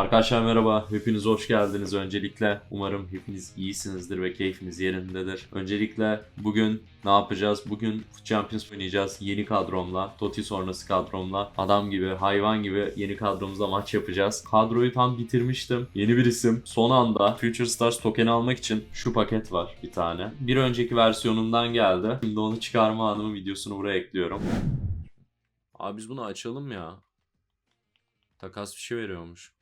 Arkadaşlar merhaba, hepiniz hoş geldiniz öncelikle. Umarım hepiniz iyisinizdir ve keyfiniz yerindedir. Öncelikle bugün ne yapacağız? Bugün Champions oynayacağız yeni kadromla, Totti sonrası kadromla. Adam gibi, hayvan gibi yeni kadromuzla maç yapacağız. Kadroyu tam bitirmiştim. Yeni bir isim. Son anda Future Stars token'i almak için şu paket var bir tane. Bir önceki versiyonundan geldi. Şimdi onu çıkarma anımı videosunu buraya ekliyorum. Abi biz bunu açalım ya. Takas bir şey veriyormuş.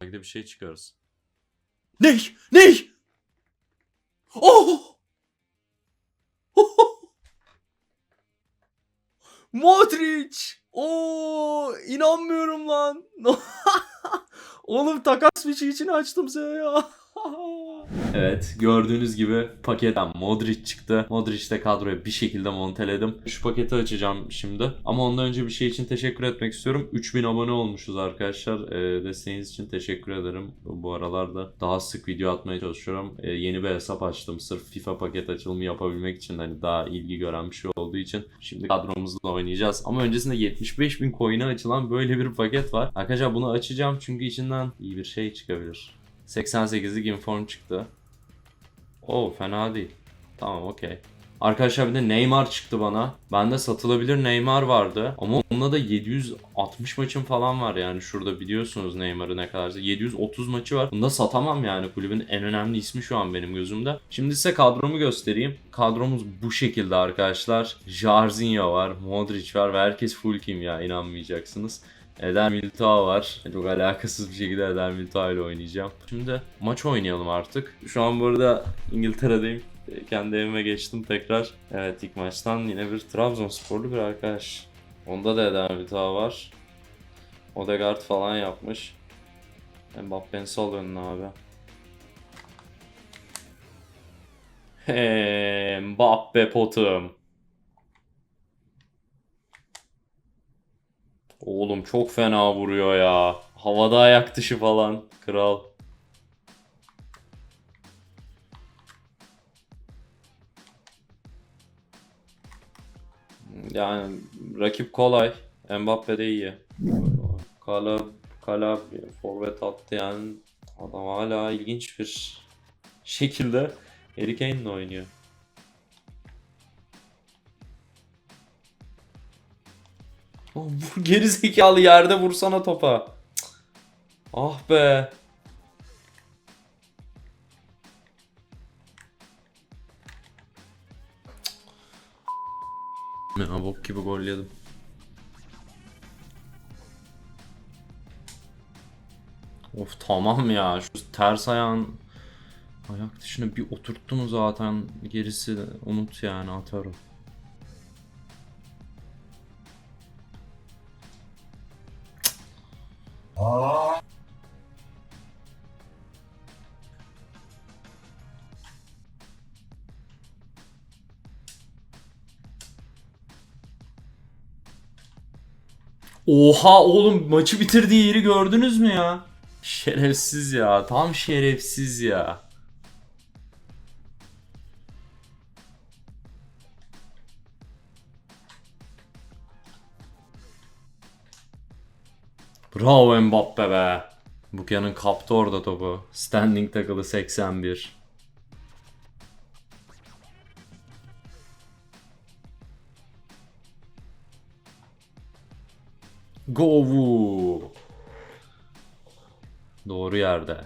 Belki de bir şey çıkarız. Ney? Ney? Oh! Modric! Oo, inanmıyorum lan. Oğlum takas şey için açtım seni ya. Evet gördüğünüz gibi paketten Modric çıktı. Modric de kadroya bir şekilde monteledim. Şu paketi açacağım şimdi. Ama ondan önce bir şey için teşekkür etmek istiyorum. 3000 abone olmuşuz arkadaşlar. Ee, desteğiniz için teşekkür ederim. Bu aralarda daha sık video atmaya çalışıyorum. Ee, yeni bir hesap açtım. Sırf FIFA paket açılımı yapabilmek için hani daha ilgi gören bir şey olduğu için. Şimdi kadromuzla oynayacağız. Ama öncesinde 75.000 coin'e açılan böyle bir paket var. Arkadaşlar bunu açacağım çünkü içinden iyi bir şey çıkabilir. 88'lik inform çıktı. Oo fena değil. Tamam okey. Arkadaşlar bir de Neymar çıktı bana. Bende satılabilir Neymar vardı. Ama onunla da 760 maçım falan var yani. Şurada biliyorsunuz Neymar'ı ne kadar. 730 maçı var. Bunu da satamam yani. Kulübün en önemli ismi şu an benim gözümde. Şimdi size kadromu göstereyim. Kadromuz bu şekilde arkadaşlar. Jarzinho var, Modric var ve herkes full kimya inanmayacaksınız. Eder Militao var. Çok alakasız bir şekilde Eder Militao ile oynayacağım. Şimdi maç oynayalım artık. Şu an bu arada İngiltere'deyim. Kendi evime geçtim tekrar. Evet ilk maçtan yine bir Trabzonsporlu bir arkadaş. Onda da Eder Militao var. Odegaard falan yapmış. Mbappe'nin sol önüne abi. Mbappe potum. Oğlum çok fena vuruyor ya. Havada ayak dışı falan. Kral. Yani rakip kolay. Mbappe de iyi. Kala Kala forvet attı yani adam hala ilginç bir şekilde Harry Kane'le oynuyor. Bu geri zekalı yerde vursana topa. Ah be. Ya bok gibi gol yedim. Of tamam ya şu ters ayağın ayak dışına bir oturttu mu zaten gerisi unut yani atarım. Oha oğlum maçı bitirdiği yeri gördünüz mü ya? Şerefsiz ya. Tam şerefsiz ya. Bravo Mbappe be. Bukya'nın kaptı orada topu. Standing takılı 81. Govu. Doğru yerde.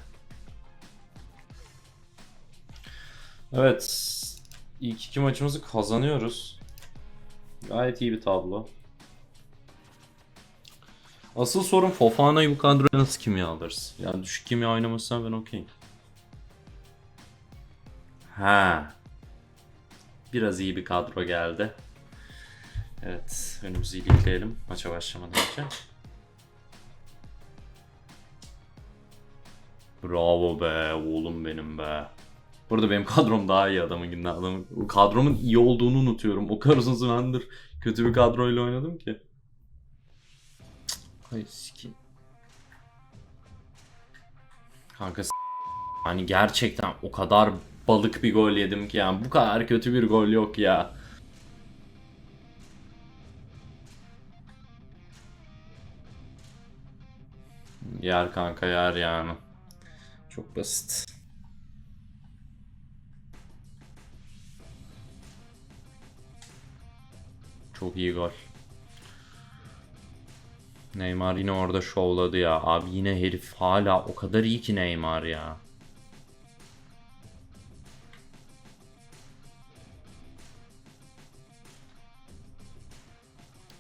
Evet. İlk iki maçımızı kazanıyoruz. Gayet iyi bir tablo. Asıl sorun Fofana'yı bu kadroya nasıl kimya alırız? Yani düşük kimya oynamazsan ben okeyim. Ha. Biraz iyi bir kadro geldi. Evet, önümüzü ilikleyelim maça başlamadan önce. Bravo be oğlum benim be. Burada benim kadrom daha iyi adamın günden adamın. Kadromun iyi olduğunu unutuyorum. O kadar uzun zamandır kötü bir kadroyla oynadım ki. Ay sikeyim. Kanka hani gerçekten o kadar balık bir gol yedim ki yani bu kadar kötü bir gol yok. Ya Yer kanka yer yani. Çok basit. Çok iyi gol. Neymar yine orada şovladı ya. Abi yine herif hala o kadar iyi ki Neymar ya.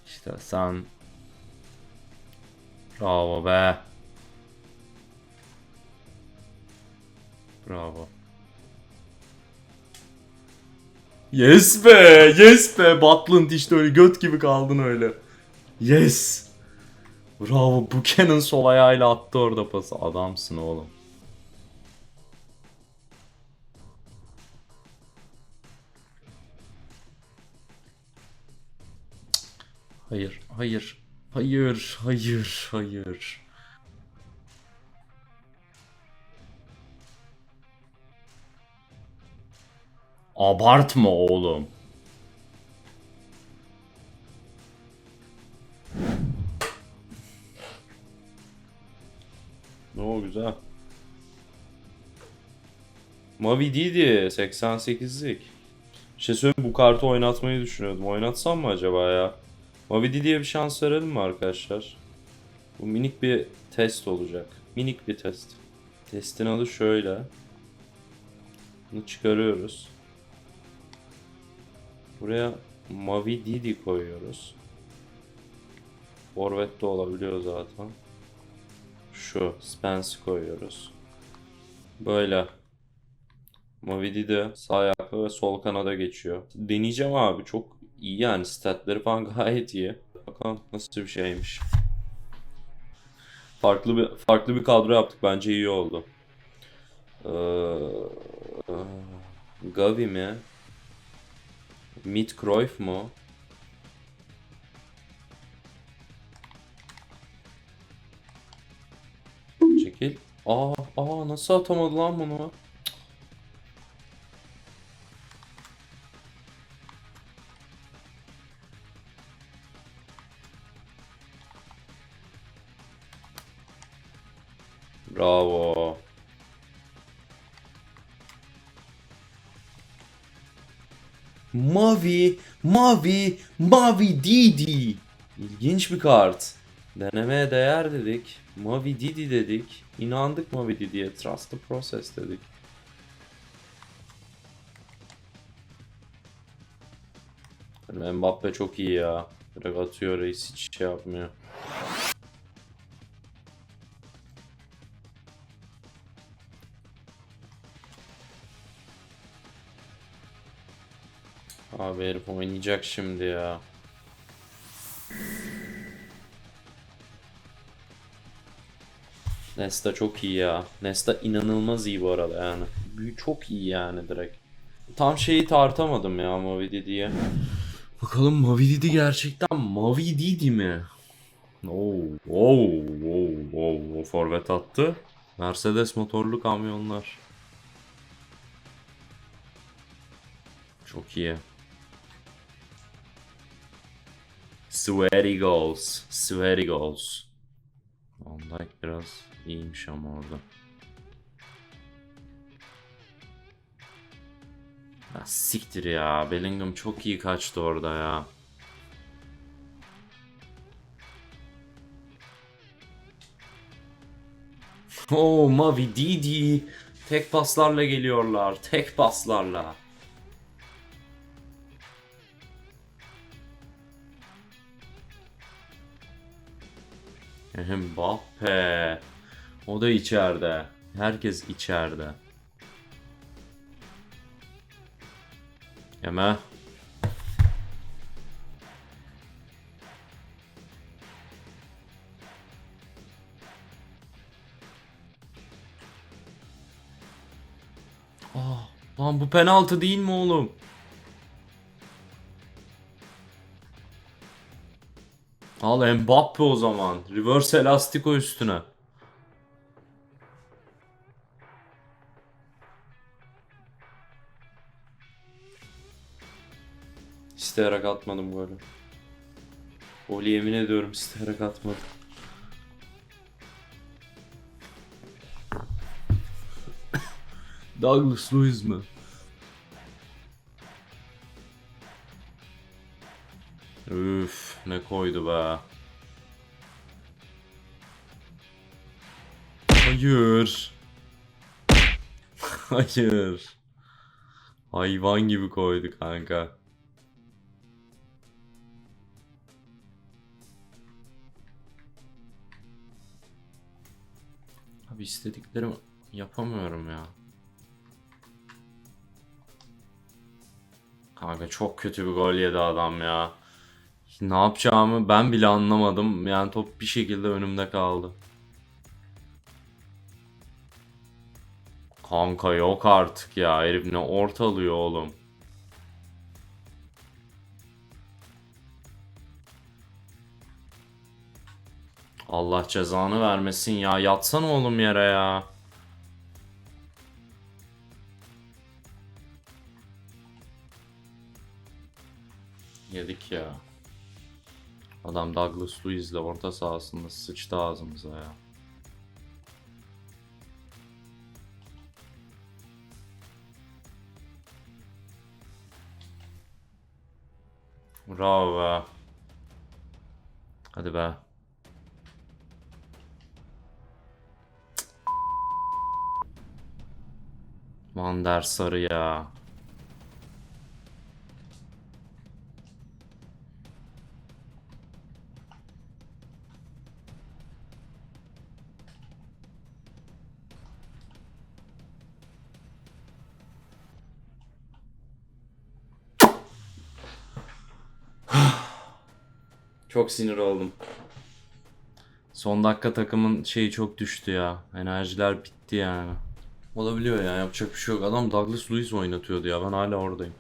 İşte sen Bravo be. Bravo. Yes be, yes be. Butland işte öyle göt gibi kaldın öyle. Yes. Bravo. Buchanan sol ayağıyla attı orada pası. Adamsın oğlum. Hayır, hayır. Hayır, hayır, hayır. Abartma oğlum. O güzel. Mavi Didi 88'lik. Bir şey söyleyeyim bu kartı oynatmayı düşünüyordum. Oynatsam mı acaba ya? Mavi Didi'ye bir şans verelim mi arkadaşlar? Bu minik bir test olacak. Minik bir test. Testin adı şöyle. Bunu çıkarıyoruz. Buraya Mavi Didi koyuyoruz. Forvet de olabiliyor zaten. Şu Spence koyuyoruz. Böyle. Mavi Didi sağ ayakta ve sol kanada geçiyor. Deneyeceğim abi çok iyi yani statları falan gayet iyi. Bakalım nasıl bir şeymiş. Farklı bir farklı bir kadro yaptık bence iyi oldu. Ee, Gavi mi? Mit Cruyff mu? Aa, aa nasıl atamadı lan bunu? Bravo. Mavi, mavi, mavi Didi. İlginç bir kart. Denemeye değer dedik. Mavi Didi dedik. İnandık Mavi Didi'ye. Trust the process dedik. Benim Mbappe çok iyi ya. Direkt atıyor reis hiç şey yapmıyor. Abi herif oynayacak şimdi ya. Nesta çok iyi ya. Nesta inanılmaz iyi bu arada yani. Çok iyi yani direkt. Tam şeyi tartamadım ya Mavi Didi'ye. Bakalım Mavi Didi gerçekten Mavi Didi mi? Oo, oo, oo, oo, forvet attı. Mercedes motorlu kamyonlar. Çok iyi. Sweaty goals. Sweaty goals. Van Dijk biraz iyiymiş ama orada. Ya siktir ya. Bellingham çok iyi kaçtı orada ya. Oo Mavi Didi. Tek paslarla geliyorlar. Tek paslarla. Mbappe. O da içeride. Herkes içeride. Yeme. Ah, lan bu penaltı değil mi oğlum? Al Mbappe o zaman. Reverse elastiko üstüne. isteyerek atmadım golü. Golü yemin ediyorum isteyerek atmadım. Douglas Luiz mi? Üf ne koydu be. Hayır. Hayır. Hayvan gibi koydu kanka. Abi istediklerimi yapamıyorum ya. Kanka çok kötü bir gol yedi adam ya. Ne yapacağımı ben bile anlamadım. Yani top bir şekilde önümde kaldı. Kanka yok artık ya. Herif ne ortalıyor oğlum. Allah cezanı vermesin ya. Yatsana oğlum yere ya. Yedik ya. Adam Douglas Luiz'le orta sahasında sıçtı ağzımıza ya. Bravo. Hadi be. Van der Sarı ya. Çok sinir oldum. Son dakika takımın şeyi çok düştü ya. Enerjiler bitti yani. Olabiliyor ya yapacak bir şey yok. Adam Douglas Luiz oynatıyordu ya ben hala oradayım.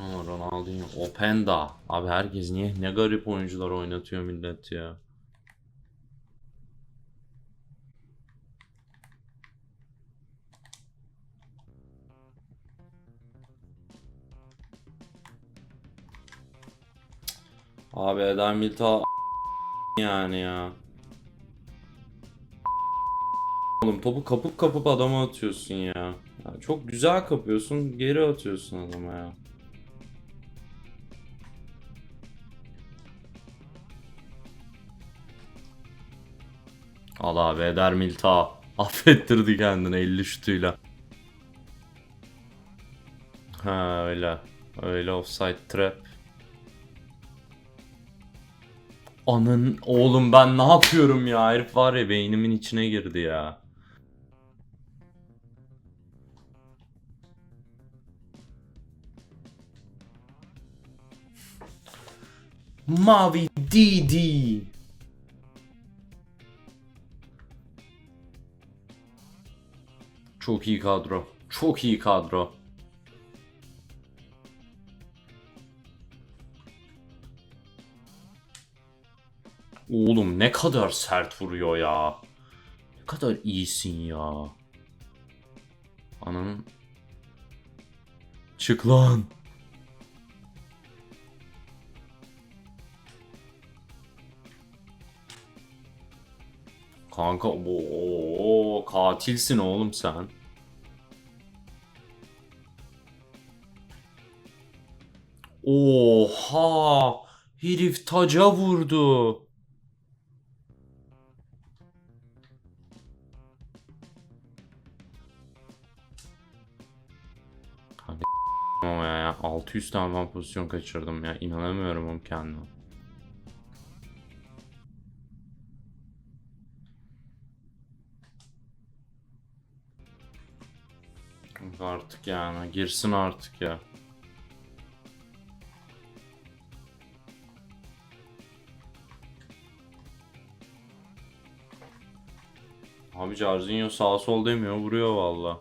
Ama Ronaldinho, Openda. Abi herkes niye ne garip oyuncular oynatıyor millet ya. Abi Eder Milta yani ya. Oğlum topu kapıp kapıp adama atıyorsun ya. ya. Çok güzel kapıyorsun geri atıyorsun adama ya. Al abi Eder Milta. Affettirdi kendini 50 şutuyla. Ha öyle. Öyle offside trap. Anın oğlum ben ne yapıyorum ya herif var ya beynimin içine girdi ya. Mavi Didi. Çok iyi kadro. Çok iyi kadro. Oğlum ne kadar sert vuruyor ya. Ne kadar iyisin ya. Ananın... Çık lan. Kanka o katilsin oğlum sen. Oha! Herif taca vurdu. Ama ya 600 tane ben pozisyon kaçırdım ya inanamıyorum oğlum kendime. Artık yani girsin artık ya. Abi Jarzinho sağ sol demiyor vuruyor valla.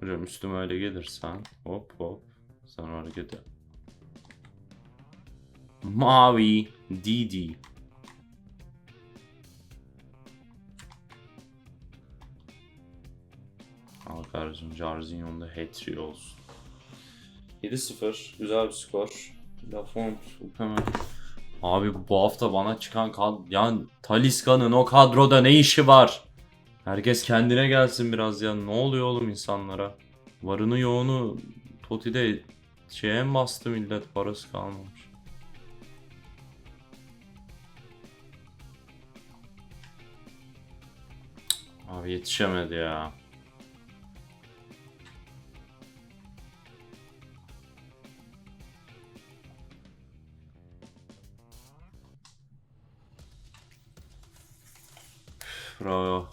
Hocam üstüme öyle gelirsen hop hop sen o hareketi. Mavi Didi. Al kardeşim Jarzinho'nun da hat-trick olsun. 7-0. Güzel bir skor. Lafont. Hemen. Abi bu hafta bana çıkan kad yani Talisca'nın o kadroda ne işi var? Herkes kendine gelsin biraz ya. Ne oluyor oğlum insanlara? Varını yoğunu Toti'de şeye mi bastı millet parası kalmamış. Abi yetişemedi ya. Bravo.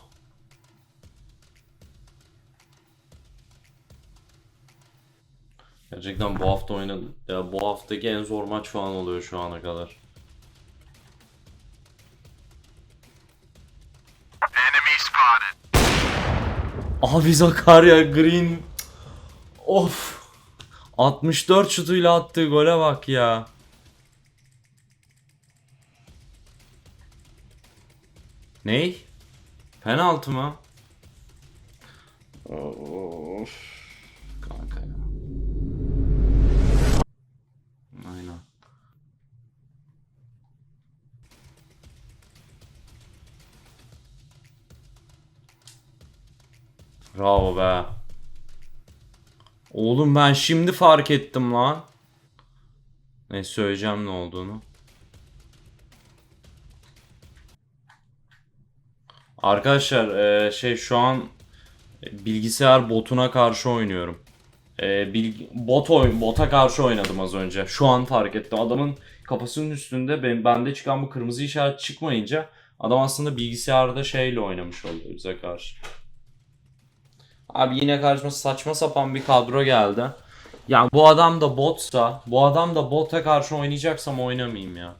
Gerçekten bu hafta oynadı. Ya bu haftaki en zor maç falan oluyor şu ana kadar. Abi Zakaria Green Of 64 şutuyla attığı gole bak ya. Ney? Penaltı mı? Of. Kanka ya. Aynen. Bravo be. Oğlum ben şimdi fark ettim lan. Ne söyleyeceğim ne olduğunu. Arkadaşlar eee, şey şu an bilgisayar botuna karşı oynuyorum. Eee, bilgi- bot oyun bota karşı oynadım az önce. Şu an fark ettim. Adamın kafasının üstünde ben bende çıkan bu kırmızı işaret çıkmayınca adam aslında bilgisayarda şeyle oynamış oluyor bize karşı. Abi yine karşıma saçma sapan bir kadro geldi. Yani bu adam da botsa, bu adam da bota karşı oynayacaksam oynamayayım ya.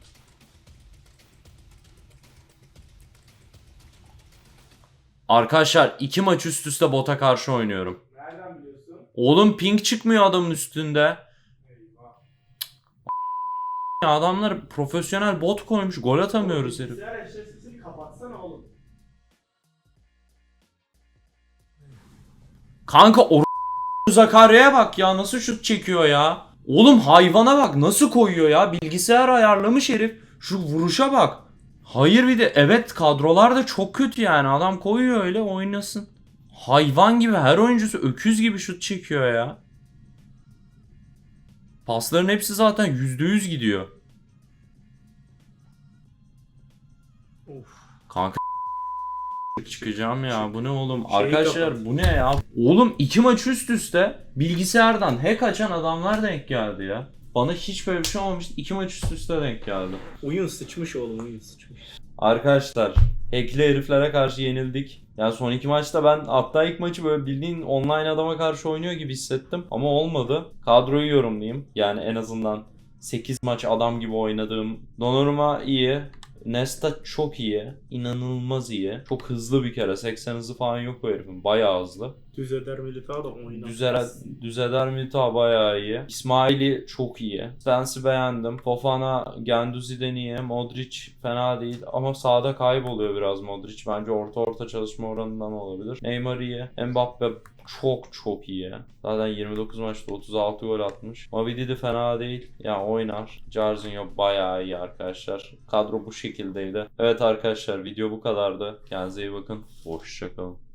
Arkadaşlar iki maç üst üste bota karşı oynuyorum. Nereden biliyorsun? Oğlum ping çıkmıyor adamın üstünde. Ya adamlar profesyonel bot koymuş gol atamıyoruz herif. Bilgisayar eşleşmesini kapatsana oğlum. Kanka o Zakarya'ya bak ya nasıl şut çekiyor ya. Oğlum hayvana bak nasıl koyuyor ya. Bilgisayar ayarlamış herif. Şu vuruşa bak. Hayır bir de evet kadrolar da çok kötü yani. Adam koyuyor öyle oynasın. Hayvan gibi her oyuncusu öküz gibi şut çekiyor ya. Pasların hepsi zaten %100 gidiyor. Of. Kanka çıkacağım ya bu ne oğlum Şeyi arkadaşlar kapat. bu ne ya oğlum iki maç üst üste bilgisayardan hack açan adamlar denk geldi ya bana hiç böyle bir şey olmamıştı. İki maç üst üste denk geldi Oyun sıçmış oğlum oyun sıçmış. arkadaşlar hackli heriflere karşı yenildik. Yani son iki maçta ben hatta ilk maçı böyle bildiğin online adama karşı oynuyor gibi hissettim. Ama olmadı. Kadroyu yorumlayayım. Yani en azından 8 maç adam gibi oynadığım Donnarumma iyi Nesta çok iyi. inanılmaz iyi. Çok hızlı bir kere. 80 hızı falan yok bu herifin. Bayağı hızlı. Düz eder Militao da oynamaz. Düzer, Düzeder Milita bayağı iyi. İsmail'i çok iyi. Stance'i beğendim. Fofana, Genduzi'den iyi. Modric fena değil. Ama sağda kayboluyor biraz Modric. Bence orta orta çalışma oranından olabilir. Neymar iyi. Mbappe çok çok iyi. Zaten 29 maçta 36 gol atmış. Mavidi de fena değil. Ya oynar. Jarzinho bayağı iyi arkadaşlar. Kadro bu şekildeydi. Evet arkadaşlar video bu kadardı. Kendinize iyi bakın. Hoşçakalın.